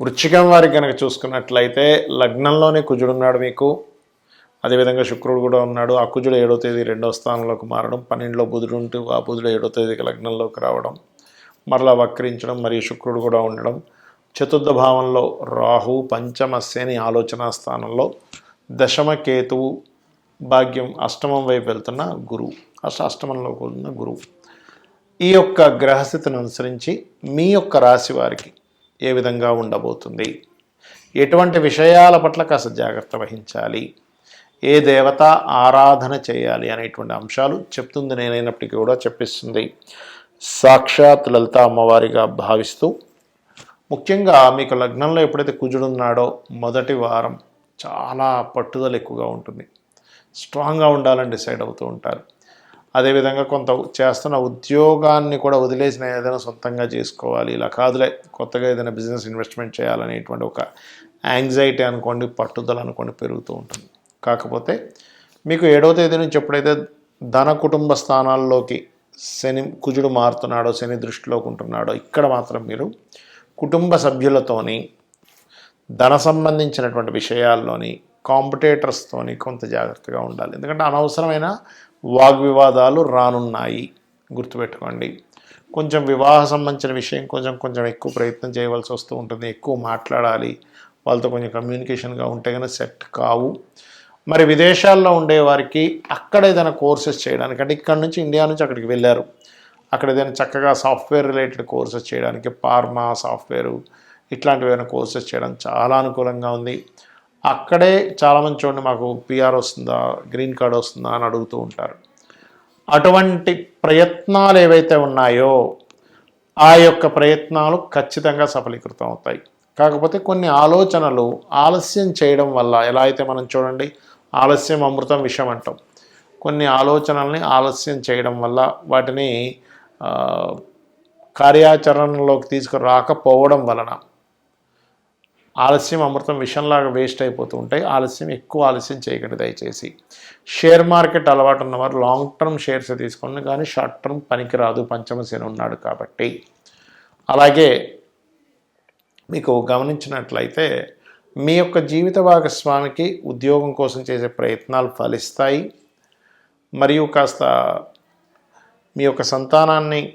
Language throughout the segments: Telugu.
వృచ్చికం వారికి కనుక చూసుకున్నట్లయితే లగ్నంలోనే కుజుడున్నాడు మీకు. అదేవిధంగా శుక్రుడు కూడా ఉన్నాడు. ఆ కుజుడు ఏడో తేదీ రెండవ స్థానంలోకి మారడం పన్నెండులో బుధుడు ఉంటూ ఆ బుధుడు ఏడో తేదీకి లగ్నంలోకి రావడం మరలా వక్రించడం మరియు శుక్రుడు కూడా ఉండడం. చతుర్థ భావంలో రాహు పంచమ శని ఆలోచన స్థానంలో దశమ కేతువు భాగ్యం అష్టమం వైపు వెళ్తున్న గురువు అష్ట అష్టమంలో ఉన్న గురువు. ఈ యొక్క గ్రహస్థితిని అనుసరించి మీ యొక్క రాశి వారికి ఏ విధంగా ఉండబోతుంది? ఎటువంటి విషయాల పట్ల కాస్త జాగ్రత్త వహించాలి? ఏ దేవత ఆరాధన చేయాలి అనేటువంటి అంశాలు చెప్తుంది నేనైనప్పటికీ కూడా చెప్పిస్తుంది. సాక్షాత్ లలిత అమ్మవారిగా భావిస్తూ ముఖ్యంగా మీకు లగ్నంలో ఎప్పుడైతే కుజుడున్నాడో మొదటి వారం చాలా పట్టుదల ఎక్కువగా ఉంటుంది. స్ట్రాంగ్గా ఉండాలని డిసైడ్ అవుతూ ఉంటారు. అదేవిధంగా కొంత చేస్తున్న ఉద్యోగాన్ని కూడా వదిలేసిన ఏదైనా సొంతంగా చేసుకోవాలి. ఇలా కాదులే కొత్తగా ఏదైనా బిజినెస్ ఇన్వెస్ట్మెంట్ చేయాలనేటువంటి ఒక యాంగ్జైటీ అనుకోండి పట్టుదల అనుకోండి పెరుగుతూ ఉంటుంది. కాకపోతే మీకు ఏడవ తేదీ నుంచి ఎప్పుడైతే ధన కుటుంబ స్థానాల్లోకి శని కుజుడు మారుతున్నాడో శని దృష్టిలోకి ఉంటున్నాడో ఇక్కడ మాత్రం మీరు కుటుంబ సభ్యులతోని ధన సంబంధించినటువంటి విషయాల్లోని కాంపిటేటర్స్తోని కొంత జాగ్రత్తగా ఉండాలి. ఎందుకంటే అనవసరమైన వాగ్వివాదాలు రానున్నాయి. గుర్తుపెట్టుకోండి. కొంచెం వివాహ సంబంధించిన విషయం కొంచెం కొంచెం ఎక్కువ ప్రయత్నం చేయవలసి వస్తూ ఉంటుంది. ఎక్కువ మాట్లాడాలి. వాళ్ళతో కొంచెం కమ్యూనికేషన్గా ఉంటే కానీ సెట్ కావు. మరి విదేశాల్లో ఉండే వారికి అక్కడ ఏదైనా కోర్సెస్ చేయడానికి అంటే ఇక్కడ నుంచి ఇండియా నుంచి అక్కడికి వెళ్ళారు. అక్కడ ఏదైనా చక్కగా సాఫ్ట్వేర్ రిలేటెడ్ కోర్సెస్ చేయడానికి ఫార్మా సాఫ్ట్వేరు ఇట్లాంటివి ఏమైనా కోర్సెస్ చేయడం చాలా అనుకూలంగా ఉంది. అక్కడే చాలామంది చూడండి మాకు పిఆర్ వస్తుందా గ్రీన్ కార్డ్ వస్తుందా అని అడుగుతూ ఉంటారు. అటువంటి ప్రయత్నాలు ఏవైతే ఉన్నాయో ఆ యొక్క ప్రయత్నాలు ఖచ్చితంగా సఫలీకృతం అవుతాయి. కాకపోతే కొన్ని ఆలోచనలు ఆలస్యం చేయడం వల్ల ఎలా అయితే మనం చూడండి ఆలస్యం అమృతం విషయం అంటాం. కొన్ని ఆలోచనల్ని ఆలస్యం చేయడం వల్ల వాటిని కార్యాచరణలోకి తీసుకురాకపోవడం వలన ఆలస్యం అమృతం విషంలాగా వేస్ట్ అయిపోతూ ఉంటాయి. ఆలస్యం ఎక్కువ ఆలస్యం చేయకండి దయచేసి. షేర్ మార్కెట్ అలవాటు ఉన్నవారు లాంగ్ టర్మ్ షేర్స్ తీసుకోండి. కానీ షార్ట్ టర్మ్ పనికిరాదు. పంచమశని ఉన్నాడు కాబట్టి. అలాగే మీకు గమనించినట్లయితే మీ యొక్క జీవిత భాగస్వామికి ఉద్యోగం కోసం చేసే ప్రయత్నాలు ఫలిస్తాయి. మరియు కాస్త మీ యొక్క సంతానాన్ని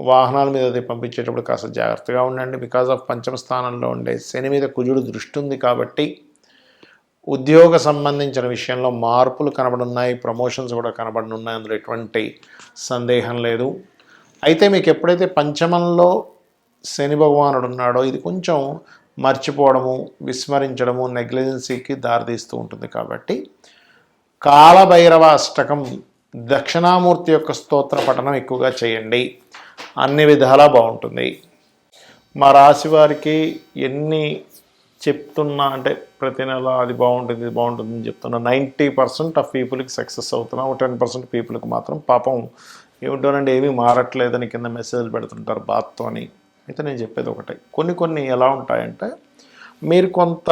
వాహనాల మీద అది పంపించేటప్పుడు కాస్త జాగ్రత్తగా ఉండండి. బికాజ్ ఆఫ్ పంచమ స్థానంలో ఉండే శని మీద కుజుడు దృష్టి ఉంది కాబట్టి ఉద్యోగ సంబంధించిన విషయంలో మార్పులు కనబడున్నాయి. ప్రమోషన్స్ కూడా కనబడనున్నాయి అందులో ఎటువంటి సందేహం లేదు. అయితే మీకు ఎప్పుడైతే పంచమంలో శని భగవానుడు ఉన్నాడో ఇది కొంచెం మర్చిపోవడము విస్మరించడము నెగ్లిజెన్సీకి దారితీస్తూ ఉంటుంది కాబట్టి కాలభైరవ అష్టకం దక్షిణామూర్తి యొక్క స్తోత్ర పఠనం ఎక్కువగా చేయండి. అన్ని విధాలా బాగుంటుంది. మా రాశి వారికి ఎన్ని చెప్తున్నా అంటే ప్రతి నెల అది బాగుంటుంది ఇది బాగుంటుంది అని చెప్తున్నా నైంటీ పర్సెంట్ ఆఫ్ పీపుల్కి సక్సెస్ అవుతున్నా ఒక టెన్ పర్సెంట్ పీపుల్కి మాత్రం పాపం ఏమిటోనండి ఏమీ మారట్లేదని కింద మెసేజ్లు పెడుతుంటారు బాత్తో అని. అయితే నేను చెప్పేది ఒకటే కొన్ని కొన్ని ఎలా ఉంటాయంటే మీరు కొంత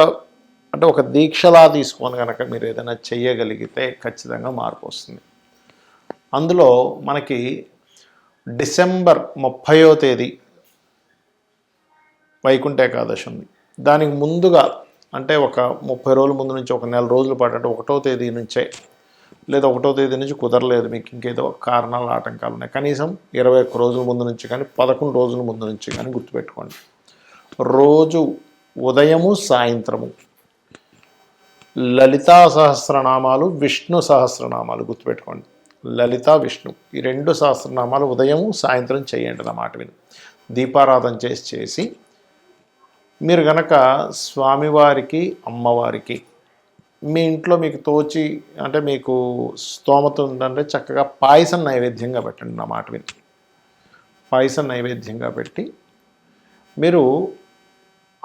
అంటే ఒక దీక్షలా తీసుకొని కనుక మీరు ఏదైనా చేయగలిగితే ఖచ్చితంగా మార్పు వస్తుంది. అందులో మనకి డిసెంబర్ ముప్పయో తేదీ వైకుంఠ ఏకాదశి ఉంది. దానికి ముందుగా అంటే ఒక ముప్పై రోజుల ముందు నుంచి ఒక నెల రోజుల పాటు అంటే ఒకటో తేదీ నుంచే లేదా ఒకటో తేదీ నుంచి కుదరలేదు మీకు ఇంకేదో కారణాలు ఆటంకాలు ఉన్నాయి. కనీసం ఇరవై ఒక్క రోజుల ముందు నుంచి కానీ పదకొండు రోజుల ముందు నుంచి కానీ గుర్తుపెట్టుకోండి. రోజు ఉదయము సాయంత్రము. లలితా సహస్రనామాలు విష్ణు సహస్రనామాలు గుర్తుపెట్టుకోండి. లలిత విష్ణు ఈ రెండు సహస్రనామాలు ఉదయం సాయంత్రం చేయండి నా మాట విని. దీపారాధన చేసి చేసి మీరు గనక స్వామివారికి అమ్మవారికి మీ ఇంట్లో మీకు తోచి అంటే మీకు స్తోమత ఉందంటే చక్కగా పాయసం నైవేద్యంగా పెట్టండి నా మాట విని. పాయసం నైవేద్యంగా పెట్టి మీరు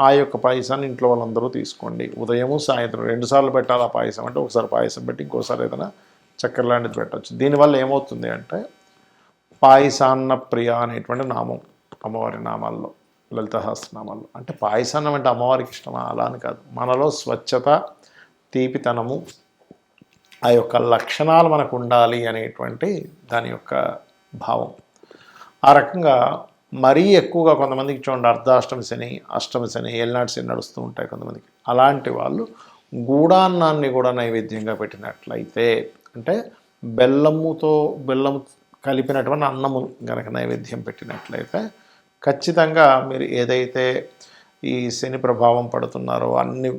ఆ యొక్క పాయసాన్ని ఇంట్లో వాళ్ళందరూ తీసుకోండి. ఉదయము సాయంత్రం రెండుసార్లు పెట్టాలి ఆ పాయసం అంటే ఒకసారి పాయసం పెట్టి ఇంకోసారి ఏదైనా చక్కెర లాంటిది పెట్టవచ్చు దీనివల్ల ఏమవుతుంది అంటే పాయసాన్న ప్రియ అనేటువంటి నామం అమ్మవారి నామాల్లో లలిత సహస్రనామాల్లో అంటే పాయసాన్నం అంటే అమ్మవారికి ఇష్టమా? అలా అని కాదు. మనలో స్వచ్ఛత తీపితనము ఆ యొక్క లక్షణాలు మనకు ఉండాలి అనేటువంటి దాని యొక్క భావం. ఆ రకంగా మరీ ఎక్కువగా కొంతమందికి చూడండి అర్ధాష్టమి శని అష్టమి శని ఏళ్ళనాటి శని నడుస్తూ ఉంటాయి కొంతమందికి. అలాంటి వాళ్ళు గూడాన్నాన్ని కూడా నైవేద్యంగా పెట్టినట్లయితే అంటే బెల్లముతో బెల్లం కలిపినటువంటి అన్నము గనక నైవేద్యం పెట్టినట్లయితే ఖచ్చితంగా మీరు ఏదైతే ఈ శని ప్రభావం పడుతున్నారో అన్ని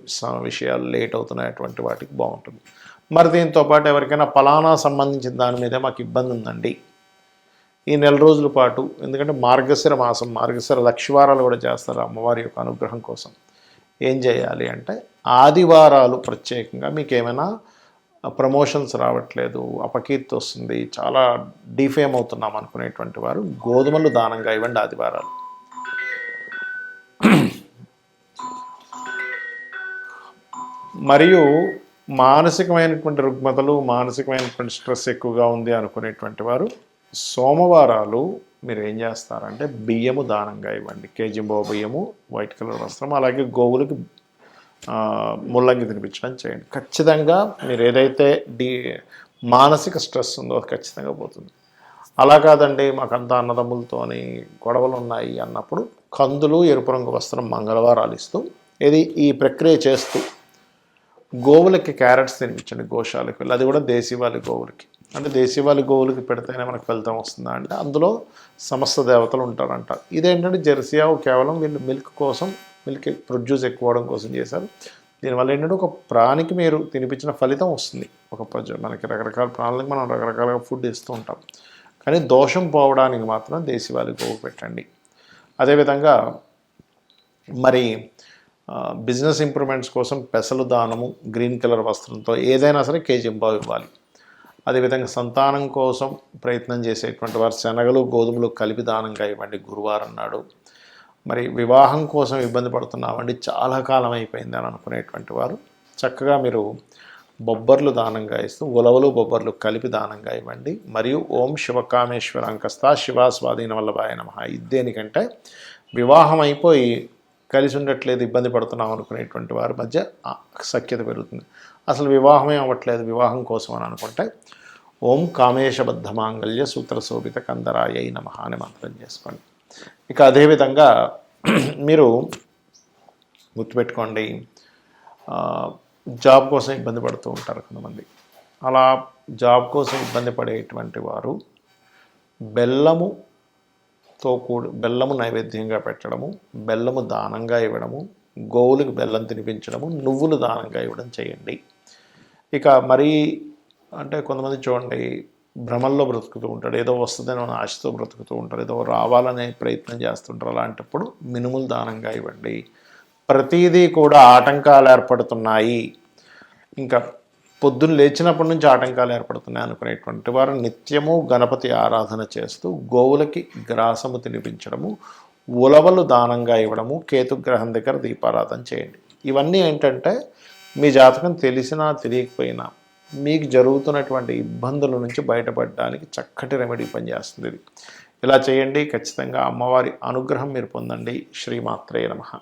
విషయాలు లేట్ అవుతున్నటువంటి వాటికి బాగుంటుంది. మరి దీంతో పాటు ఎవరికైనా ఫలానా సంబంధించిన దాని మీదే మాకు ఇబ్బంది ఉందండి. ఈ నెల రోజుల పాటు ఎందుకంటే మార్గశిర మాసం మార్గశిర లక్షవారాలు కూడా చేస్తారు అమ్మవారి యొక్క అనుగ్రహం కోసం. ఏం చేయాలి అంటే ఆదివారాలు ప్రత్యేకంగా మీకు ఏమైనా ప్రమోషన్స్ రావట్లేదు అపకీర్తి వస్తుంది చాలా డిఫేమ్ అవుతున్నాం అనుకునేటువంటి వారు గోధుమలు దానంగా ఇవ్వండి ఆదివారాలు. మరియు మానసికమైనటువంటి రుగ్మతలు మానసికమైనటువంటి స్ట్రెస్ ఎక్కువగా ఉంది అనుకునేటువంటి వారు సోమవారాలు మీరు ఏం చేస్తారంటే బియ్యము దానంగా ఇవ్వండి. కేజీ బియ్యము వైట్ కలర్ వస్త్రం అలాగే గోవులకి ముల్లంగి తినిపించడం చేయండి. ఖచ్చితంగా మీరు ఏదైతే డీ మానసిక స్ట్రెస్ ఉందో అది ఖచ్చితంగా పోతుంది. అలా కాదండి మాకంతా అన్నదమ్ములతోని గొడవలు ఉన్నాయి అన్నప్పుడు కందులు ఎరుపు రంగు వస్త్రం మంగళవారాలు ఇస్తూ ఇది ఈ ప్రక్రియ చేస్తూ గోవులకి క్యారెట్స్ తినిపించండి గోశాలకు వెళ్ళి. అది కూడా దేశీవాలి గోవులకి. అంటే దేశీవాలి గోవులకి పెడితేనే మనకు ఫలితం వస్తుందా అంటే అందులో సమస్త దేవతలు ఉంటారంట. ఇదేంటంటే జెర్సీ ఆవు కేవలం వీళ్ళు మిల్క్ కోసం మిల్క్ ప్రొడ్యూస్ ఎక్కువ అవడం కోసం చేశారు. దీనివల్ల ఏంటంటే ఒక ప్రాణికి మీరు తినిపించిన ఫలితం వస్తుంది. ఒక ప్రజ మనకి రకరకాల ప్రాణులకు మనం రకరకాల ఫుడ్ ఇస్తూ ఉంటాం. కానీ దోషం పోవడానికి మాత్రం దేశీవాలి గోవు పెట్టండి. అదేవిధంగా మరి బిజినెస్ ఇంప్రూవ్మెంట్స్ కోసం పెసలు దానము గ్రీన్ కలర్ వస్త్రంతో ఏదైనా సరే కేజీ ఇంబావు ఇవ్వాలి. అదేవిధంగా సంతానం కోసం ప్రయత్నం చేసేటువంటి వారు శనగలు గోధుమలు కలిపి దానంగా ఇవ్వండి గురువారం నాడు. మరి వివాహం కోసం ఇబ్బంది పడుతున్నామండి. చాలా కాలం అయిపోయింది అని అనుకునేటువంటి వారు. చక్కగా మీరు బొబ్బర్లు దానంగా ఇస్తూ ఉలవలు బొబ్బర్లు కలిపి దానంగా ఇవ్వండి. మరియు ఓం శివకామేశ్వర అంకస్త శివాస్వాధీన వల్లభాయ నమ. ఇదేనికంటే వివాహం అయిపోయి కలిసి ఉండట్లేదు ఇబ్బంది పడుతున్నాం అనుకునేటువంటి వారి మధ్య సఖ్యత పెరుగుతుంది. అసలు వివాహమే అవ్వట్లేదు వివాహం కోసం అని అనుకుంటే ఓం కామేశబద్ధ మాంగళ్య సూత్ర శోభిత కందరాయ నమ అని మంత్రం చేసుకోండి. ఇక అదేవిధంగా మీరు గుర్తుపెట్టుకోండి జాబ్ కోసం ఇబ్బంది పడుతూ ఉంటారు కొంతమంది. అలా జాబ్ కోసం ఇబ్బంది పడేటువంటి వారు బెల్లముతో కూడి బెల్లము నైవేద్యంగా పెట్టడము బెల్లము దానంగా ఇవ్వడము గోవులకు బెల్లం తినిపించడము నువ్వులు దానంగా ఇవ్వడం చేయండి. ఇక మరీ అంటే కొంతమంది చూడండి భ్రమల్లో బ్రతుకుతూ ఉంటాడు. ఏదో వస్తుందని మన ఆశతో బ్రతుకుతూ ఉంటారు ఏదో రావాలనే ప్రయత్నం చేస్తుంటారు. అలాంటప్పుడు మినుములు దానంగా ఇవ్వండి. ప్రతిదీ కూడా ఆటంకాలు ఏర్పడుతున్నాయి. ఇంకా పొద్దున్న లేచినప్పటి నుంచి ఆటంకాలు ఏర్పడుతున్నాయి అనుకునేటువంటి వారు నిత్యము గణపతి ఆరాధన చేస్తూ గోవులకి గ్రాసము తినిపించడము ఉలవలు దానంగా ఇవ్వడము కేతుగ్రహం దగ్గర దీపారాధన చేయండి. ఇవన్నీ ఏంటంటే మీ జాతకం తెలిసినా తెలియకపోయినా మీకు జరుగుతున్నటువంటి ఇబ్బందుల నుంచి బయటపడడానికి చక్కటి రెమెడీ పనిచేస్తుంది ఇది. ఇలా చేయండి. ఖచ్చితంగా అమ్మవారి అనుగ్రహం మీరు పొందండి. శ్రీమాత్రే నమః.